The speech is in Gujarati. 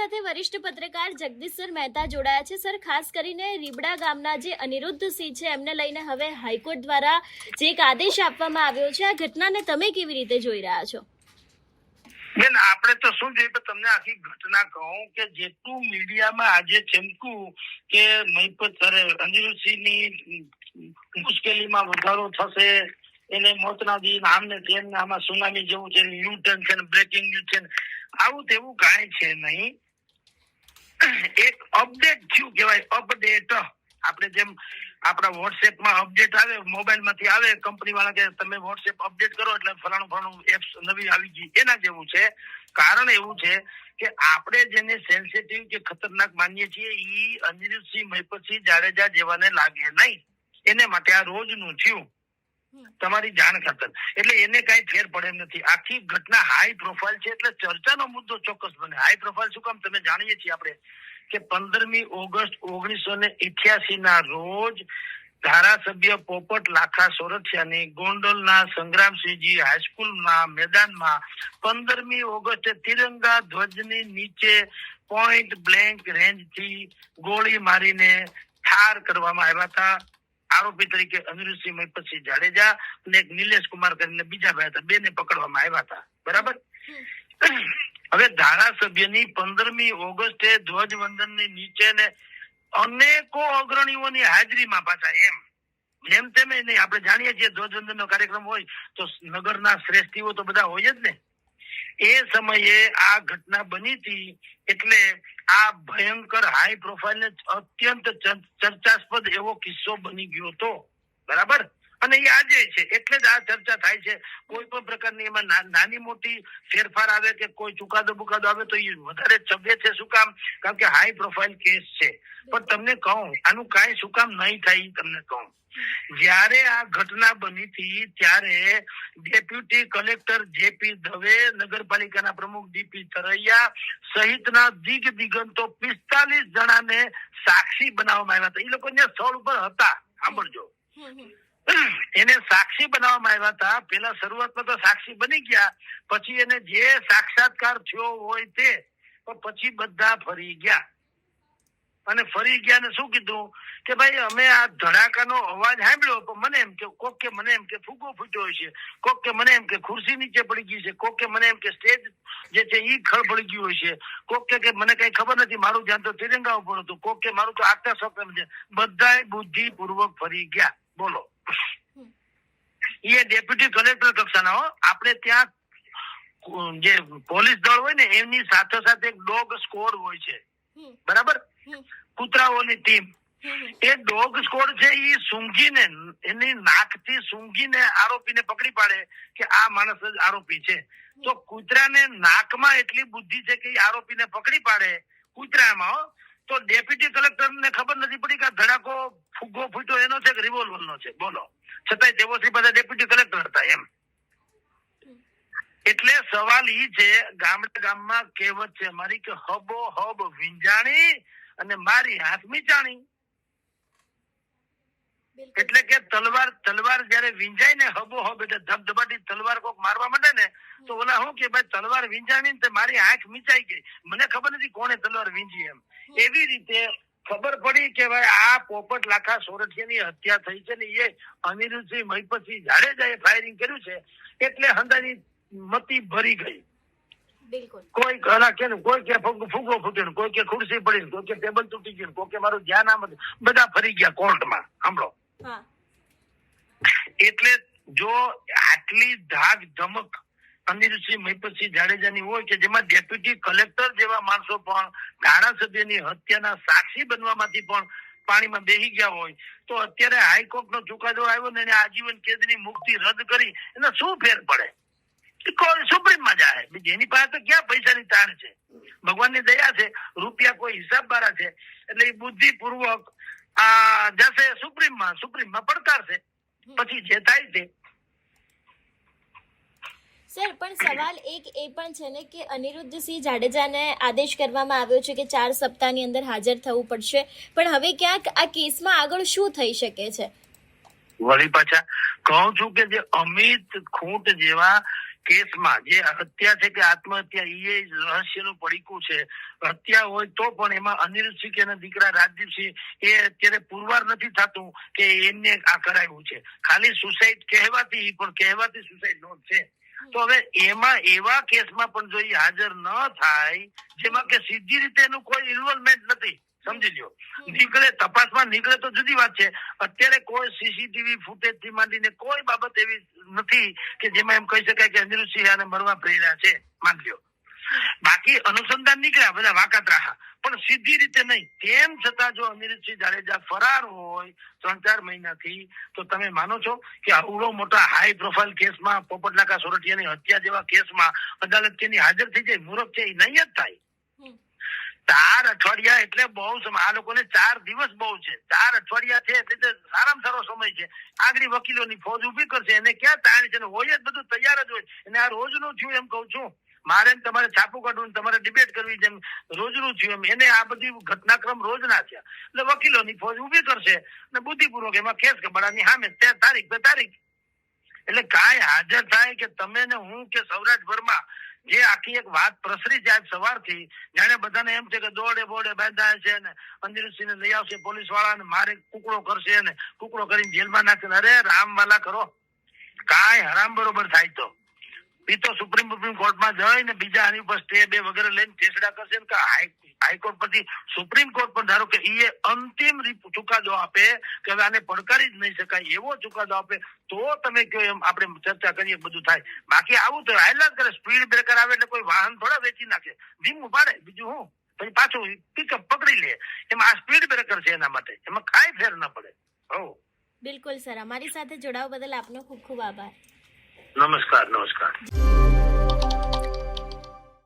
સાથે વરિષ્ઠ પત્રકાર જગદીશ મહેતા જોડાયા છે. સર, ખાસ કરીને રીબડા ગામના જે અનિરુદ્ધ સિંહ છે, એમને લઈને હવે હાઈકોર્ટ દ્વારા જે એક આદેશ આપવામાં આવ્યો છે, આ ઘટનાને તમે કેવી રીતે જોઈ રહ્યા છો? બેન આપણે તો શું જોઈએ તમને આખી ઘટના કહું કે જેટલું મીડિયામાં આજે ચમકું કે મહિપત અરે અંજરુસિંહની મુશ્કેલીમાં વધારો થશે, એને મોતના દિન, આમને તેમને આમાં સુનામી જેવું છે યુ ટર્ન છે બ્રેકિંગ ન્યૂઝ છે. આવું તેવું કાંઈ છે નહીં. એક અપડેટ થયું કહેવાય. અપડેટ આપણે જેમ આપણા વોટ્સએપમાં અપડેટ આવે મોબાઈલમાંથી આવે કંપની વાળા કે તમે વોટ્સએપ અપડેટ કરો એટલે ફલાણું ફલાણું એપ્સ નવી આવી ગઈ. એના જેવું છે. કારણ એવું છે કે આપણે જેને સેન્સિટિવ કે ખતરનાક માનીએ છીએ, ઈ અનિરુદ્ધસિંહ મહિપતસિંહ જાડેજા જેવાને લાગે નહીં. એને માટે આ રોજનું થયું. તમારી જાણ ખાતર. એટલે એને કઈ ફેર પડે એમ નથી. આખી ઘટના હાઈ પ્રોફાઇલ છે એટલે ચર્ચાનો મુદ્દો ચોક્કસ બને. હાઈ પ્રોફાઇલ શું કામ? તમે જાણીએ છીએ આપણે કે પંદરમી ઓગસ્ટ ઓગણીસો ને ઇઠ્યાસી ના રોજ ધારાસભ્ય પોપટ લાખા સોરઠિયાની ગોંડલના સંગ્રામસિંહજી હાઈસ્કૂલના મેદાનમાં પંદરમી ઓગસ્ટે તિરંગા ધ્વજની નીચે પોઈન્ટ બ્લેન્ક રેન્જથી ગોળી મારીને ઠાર કરવામાં આવ્યા હતા. આરોપી તરીકે અનિરુદ્ધસિંહ મહિપતસિંહ જાડેજા અને એક નિલેશ કુમાર કરીને બીજા ભાઈ હતા. બેને પકડવામાં આવ્યા હતા. બરાબર? હવે ધારાસભ્યની પંદરમી ઓગસ્ટે ધ્વજવંદનની નીચે ને અનેકો અગ્રણીઓની હાજરીમાં પાછા એમ. જેમ તેમ નહીં આપણે જાણીએ છીએ ધ્વજવંદન નો કાર્યક્રમ હોય તો નગરના શ્રેષ્ઠીઓ તો બધા હોય જ ને. એ સમયે આ ઘટના બની હતી એટલે આ ભયંકર હાઈ પ્રોફાઇલ અત્યંત ચર- ચર્ચાસ્પદ એવો કિસ્સો બની ગયો હતો. બરાબર? અને એ આજે છે. એટલે જ આ ચર્ચા થાય છે. કોઈ પણ પ્રકારની એમાં નાની મોટી ફેરફાર આવે કે કોઈ ચુકાદો બુકાદો આવે તો એ વધારે ચબે છે શું કામ? કારણ કે હાઈ પ્રોફાઇલ કેસ છે. પણ તમને કહું આનું કાંઈ શું કામ નહીં થાય તમને કહું. જ્યારે આ ઘટના બની હતી ત્યારે ડેપ્યુટી કલેક્ટર જેપી દવે નગરપાલિકાના પ્રમુખ ડીપી તરૈયા સહિતના દિગ દિગંતો પિસ્તાલીસ જણાને સાક્ષી બનાવવામાં આવ્યા હતા. એ લોકો ત્યાં સ્થળ ઉપર હતા. સાંભળજો. એને સાક્ષી બનાવવામાં આવ્યા હતા. પેલા શરૂઆતમાં તો સાક્ષી બની ગયા. પછી એને જે સાક્ષાત્કાર થયો હોય તે પછી બધા ફરી ગયા. અને ફરી ગયા ને શું કીધું? કે ભાઈ, અમે આ ધડાકાનો અવાજ સાંભળ્યો, પણ મને એમ કે, કોક કે મને એમ કે ફૂગો ફૂટ્યો છે. કોક કે મને એમ કે ખુરશી નીચે પડી ગઈ છે. કોક કે મને એમ કે સ્ટેજ જે છે ઈ ખળભળી ગયું છે. કોક કે મને કઈ ખબર નથી, મારું ધ્યાન તો તિરંગા ઉપર હતું. કોક કે મારું તો આગતા સપન બધા બુદ્ધિપૂર્વક ફરી ગયા. બોલો. એ ડેપ્યુટી કલેક્ટર કક્ષાના હો. આપણે ત્યાં જે પોલીસ દળ હોય ને એમની સાથે સાથે એક ડોગ સ્કોડ હોય છે. બરાબર? કૂતરાઓની ટીમ. એ ડોગ સ્કોડ છે એ સૂંઘીને એની નાકથી સૂંઘીને આરોપીને પકડી પાડે કે આ માણસ જ આરોપી છે. તો કૂતરાને નાકમાં એટલી બુદ્ધિ છે કે આરોપીને પકડી પાડે કૂતરામાં. તો ડેપ્યુટી કલેક્ટર ને ખબર નથી પડી કે આ ધડાકો, ફુગ્ગો ફૂટ્યો એનો છે કે રિવોલ્વર નો છે? બોલો. છતાંય દેવોશ્રી બધા ડેપ્યુટી કલેક્ટર હતા એમ. એટલે સવાલ ઈ છે, ગામડે ગામમાં કહેવત છે મારી કે હબો હબ વિંજાણી અને મારી હાથ મીચાણી એટલે કે તલવાર તલવાર જયારે વિંજાય ને હબો હબ એટલે ધબધબાટી તલવાર કોક મારવા માંડે ને તો ઓલા હું કે ભાઈ તલવાર વિંજાવી ને મારી આંખ મીચાઈ ગઈ. મને ખબર નથી કોણે તલવાર વીંજી એમ. એવી રીતે ખબર પડી કે ભાઈ આ પોપટ લાખા સોરઠિયાની હત્યા થઈ છે ને એ અનિરુદ્ધસિંહ મહિપતસિંહ જાડેજાએ ફાયરિંગ કર્યું છે એટલે હંદાની મતી ભરી ગઈ. કોઈ કલા કે કોઈ કે ફૂગો ફૂટ્યો કોઈ કે ખુરશી પડી કોઈ કે ટેબલ તૂટી ગયું કોઈ કે મારું ધ્યાન આમ. બધા ફરી ગયા કોર્ટમાં સાંભળો. એટલે જો આટલી ધાક ધમક અનિરુદ્ધસિંહ મહિપતસિંહ જાડેજાની હોય કે જેમાં ડેપ્યુટી કલેક્ટર જેવા માણસો પણ, ધારાસભ્યની હત્યાના સાક્ષી બનવામાંથી પણ પાણીમાં બેહી ગયા હોય, તો અત્યારે હાઈકોર્ટનો ચુકાદો આવ્યો ને આજીવન કેદની મુક્તિ રદ કરી, એને શું ફેર પડે? સુપ્રીમમાં જાય એની પાસે ક્યાં પૈસાની તાણ છે? ભગવાનની દયા છે, રૂપિયા કોઈ હિસાબ બારા છે, એટલે બુદ્ધિપૂર્વક આ જશે સુપ્રીમમાં સુપ્રીમમાં પડકારશે. પછી જે થાય તે. સર પણ સવાલ એક એ પણ છે ને કે અનિરુદ્ધસિંહ જાડેજાને આદેશ કરવામાં આવ્યો છે કે ચાર સપ્તાહની અંદર હાજર થવું પડશે. પણ હવે ક્યાંક આ કેસમાં આગળ શું થઈ શકે છે? વળી પાછા કહું છું કે જે અમિત ખૂંટ જેવા કેસમાં જે હત્યા છે કે આત્મહત્યા એ રહસ્યનું પડીકું છે. હત્યા હોય તો પણ એમાં અનિરુદ્ધસિંહ કે દીકરા રાજદીપસિંહ એ અત્યારે પુરવાર નથી થતું કે એમને આ કરાયું છે. ખાલી સુસાઇડ કહેવાતી પણ કહેવાતી સુસાઇડ નોટ છે. તો હવે એમાં એવા કેસમાં પણ જો એ હાજર ન થાય, જેમાં કે સીધી રીતે એનું કોઈ ઇન્વોલ્વમેન્ટ નથી સમજી લ્યો. નીકળે તપાસમાં નીકળે તો જુદી વાત છે. અત્યારે કોઈ સીસીટીવી ફૂટેજથી માંડીને કોઈ બાબત એવી નથી કે જેમાં એમ કહી શકાય કે અનિરુદ્ધસિંહ આને મરવા પ્રેર્યા છે. માન લ્યો. બાકી અનુસંધાન નીકળ્યા બધા વાકાત રહ્યા. પણ સીધી રીતે નહીં. તેમ છતાં જો અનિરુદ્ધસિંહ જાડેજા ફરાર હોય ત્રણ ચાર મહિનાથી તો તમે માનો છો કે આવડો મોટા હાઈ પ્રોફાઇલ કેસમાં પોપટલાકા સોરઠિયાની હત્યા જેવા કેસમાં અદાલત તેની હાજર થઈ જાય મૂરખ છે એ નહીં જ થાય. ચાર અઠવાડિયા એટલે બહુ આ લોકોને ચાર દિવસ બહુ છે. ચાર અઠવાડિયા છે એટલે સારામાં સારો સમય છે. આગળ વકીલોની ફોજ ઊભી કરશે. એને ક્યાં તાણ છે? હોય જ બધું તૈયાર જ હોય. અને આ રોજનું થયું એમ કઉ છું. મારે તમારે છાપું કાઢવું તમારે ડિબેટ કરવી જેમ રોજનું થયું એમ. એને આ બધી ઘટનાક્રમ રોજના થયા એટલે વકીલોની ફોજ ઊભી કરશે અને બુદ્ધિપૂર્વક એમાં કેસ કબાડાની સામે તારીખ બે તારીખ. એટલે કાંઈ હાજર થાય કે તમે ને હું કે સૌરાષ્ટ્રભરમાં જે આખી એક વાત પ્રસરી છે આજ સવારથી, જાણે બધાને એમ છે કે દોડે બોડે બાંધાય છે ને અંજલિસિંહને લઈ આવશે પોલીસવાળા ને મારે કુકડો કરશે ને, કુકડો કરીને જેલમાં નાખશે અરે રામ વાલા કરો. કાંઈ હરામ બરોબર થાય તો. તો સુપ્રીમ સુપ્રીમ કોર્ટમાં જઈને બીજા આની ઉપર સ્ટે બે વગેરે લઈને ઠેસડા કરશે કે હાઈકોર્ટ પરથી સુપ્રીમ કોર્ટ પણ ધારો કે એ અંતિમ ચુકાદો આપે કે હવે આને પડકારી જ નહીં શકાય, એવો ચુકાદો આપે, તો તમે કયો એમ આપણે ચર્ચા કરીએ બધું થાય. બાકી આવું તો હાઈલાઈટ કરે સ્પીડ બ્રેકર આવે એટલે કોઈ વાહન થોડા વેચી નાખે. ધીમું પાડે બીજું હું? પછી પાછું પિકઅપ પકડી લે. એમાં આ સ્પીડ બ્રેકર છે એના માટે. એમાં કાંઈ ફેર ના પડે. હો બિલકુલ, સર. અમારી સાથે જોડાવા બદલ આપનો ખૂબ ખૂબ આભાર. નમસ્કાર નમસ્કાર.